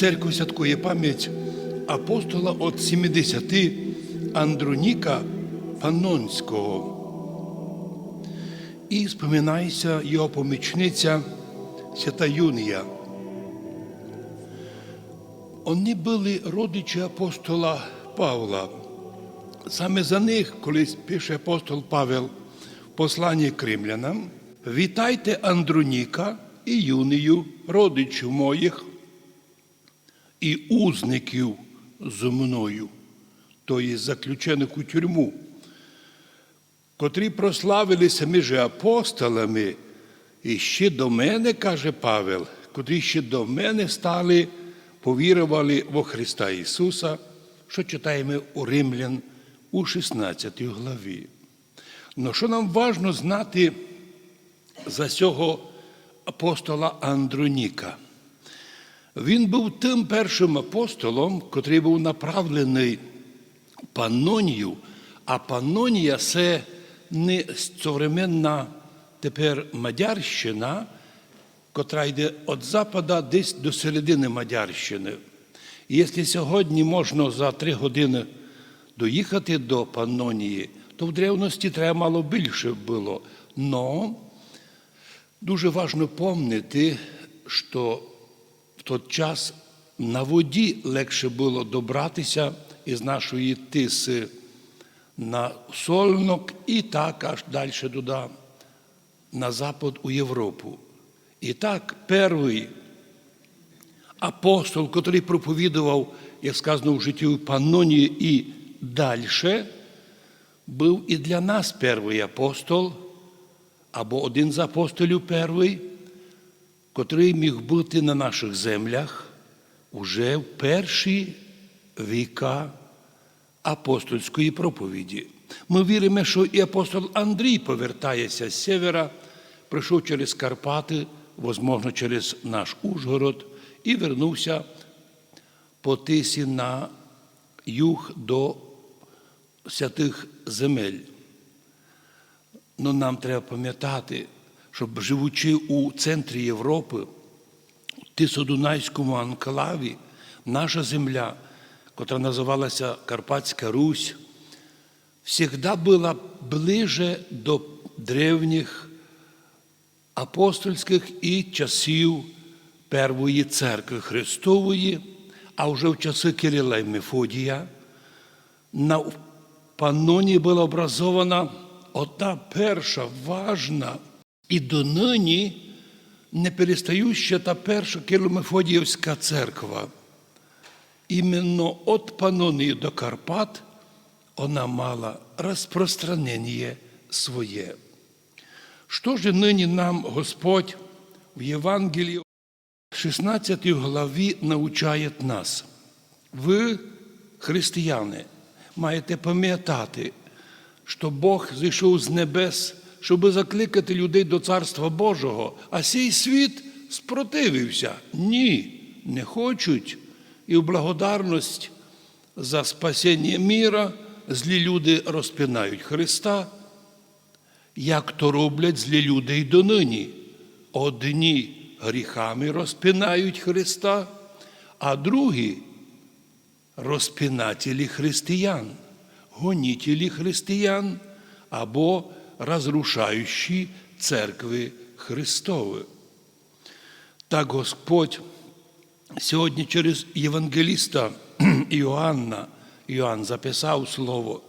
церква святкує пам'ять апостола от 70 Андроніка Панонського. І споминається його помічниця свята Юнія. Вони були родичі апостола Павла. Саме за них, коли пише апостол Павел в посланні Кримлянам, вітайте Андроніка і Юнію, родичів моїх, і узників зо мною, тобто заключених у тюрму, котрі прославилися між апостолами, і ще до мене, каже Павел, котрі ще до мене стали, повірували во Христа Ісуса, що читаємо у Римлян у 16 главі. Но що нам важно знати за цього апостола Андроніка? Він був тим першим апостолом, котрий був направлений Панонію, а Панонія це не современна тепер Мадярщина, котра йде від запада десь до середини Мадярщини. І якщо сьогодні можна за три години доїхати до Панонії, то в древності треба мало більше було. Но дуже важливо пам'ятати, що в той час на воді легше було добратися із нашої тиси на Сольнок і так аж далі туди, на запад у Європу. І так, перший апостол, який проповідував, як сказано в житті Панонії і далі, був і для нас перший апостол, або один з апостолів перший, котрий міг бути на наших землях уже в перші віка апостольської проповіді. Ми віримо, що і апостол Андрій повертається з севера, прийшов через Карпати, можливо, через наш Ужгород, і вернувся по тисі на юг до святих земель. Но нам треба пам'ятати, щоб живучи у центрі Європи, у Тисодунайському анклаві, наша земля, котра називалася Карпатська Русь, завжди була ближе до древніх апостольських і часів Первої церкви Христової, а вже в часи Кирила і Мефодія. На Паноні була образована одна перша важна і донині не перестающа та перша Кирло-Мефодіївська церква. Іменно від Панонії до Карпат вона мала розпространення своє. Що ж нині нам Господь в Євангелії 16 главі научає нас? Ви, християни, маєте пам'ятати, що Бог зійшов з небес, щоб закликати людей до Царства Божого, а сей світ спротивився. Ні, не хочуть. І в благодарність за спасіння міра злі люди розпинають Христа, як то роблять злі люди й донині. Одні гріхами розпинають Христа, а другі розпинателі християн, гонітелі християн або розрушаючі церкви Христові. Так Господь сьогодні через Євангеліста Іоанна, Іоанн записав слово,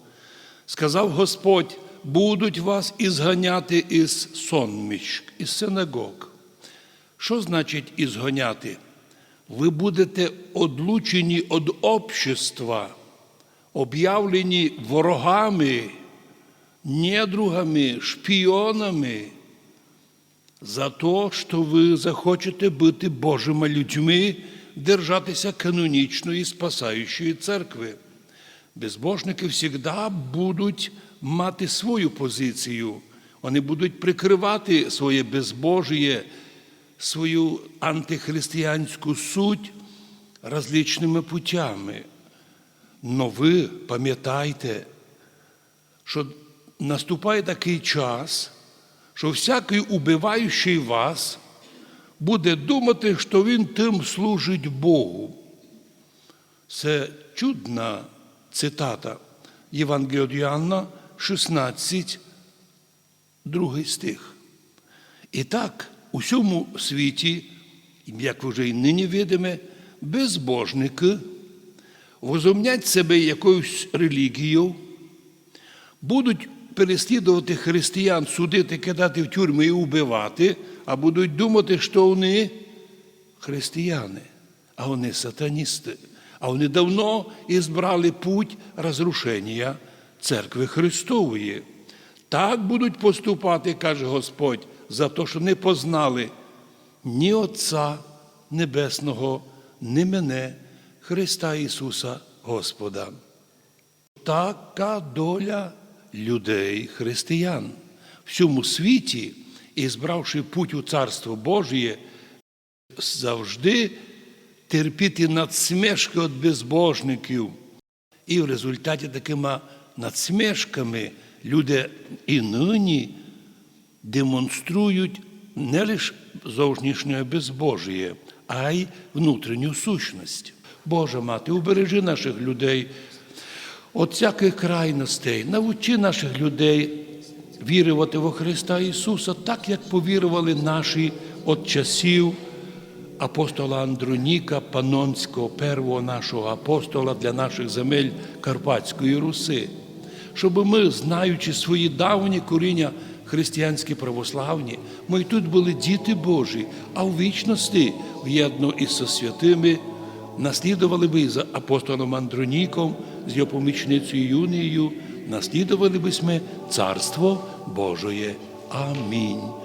сказав Господь, будуть вас ізганяти із сонміч, із синагог. Що значить ізгоняти? Ви будете одлучені від общества, об'явлені ворогами, недругами, шпіонами за те, що ви захочете бути Божими людьми, держатися канонічної спасаючої церкви. Безбожники завжди будуть мати свою позицію, вони будуть прикривати своє безбожіє, свою антихристиянську суть различними путями. Но ви пам'ятайте, що наступає такий час, що всякий убиваючий вас буде думати, що він тим служить Богу. Це чудна цитата Євангелія Йоанна 16, другий стих. І так, у всьому світі, як вже і нині видиме, безбожники возомнять себе якоюсь релігією, будуть переслідувати християн, судити, кидати в тюрми і вбивати, а будуть думати, що вони християни, а вони сатаністи. А вони давно і збрали путь розрушення церкви Христової. Так будуть поступати, каже Господь, за те, що не познали ні Отця Небесного, ні мене, Христа Ісуса Господа. Така доля людей, християн в цьому світі, і збравши путь у Царство Божє, завжди терпіти надсмішки від безбожників. І в результаті такими надсмішками люди і нині демонструють не лише зовнішнє безбожіє, а й внутрішню сущність. Божа мати, убережи наших людей від всяких крайностей, навчи наших людей вірувати во Христа Ісуса, так як повірували наші от часів апостола Андроніка Панонського, первого нашого апостола для наших земель Карпатської Руси, щоб ми, знаючи свої давні коріння християнські православні, ми й тут були діти Божі, а в вічності в'єдно із святими наслідували би за апостолом Андроніком, з його помічницею Юнією, наслідували би ми Царство Божоє. Амінь.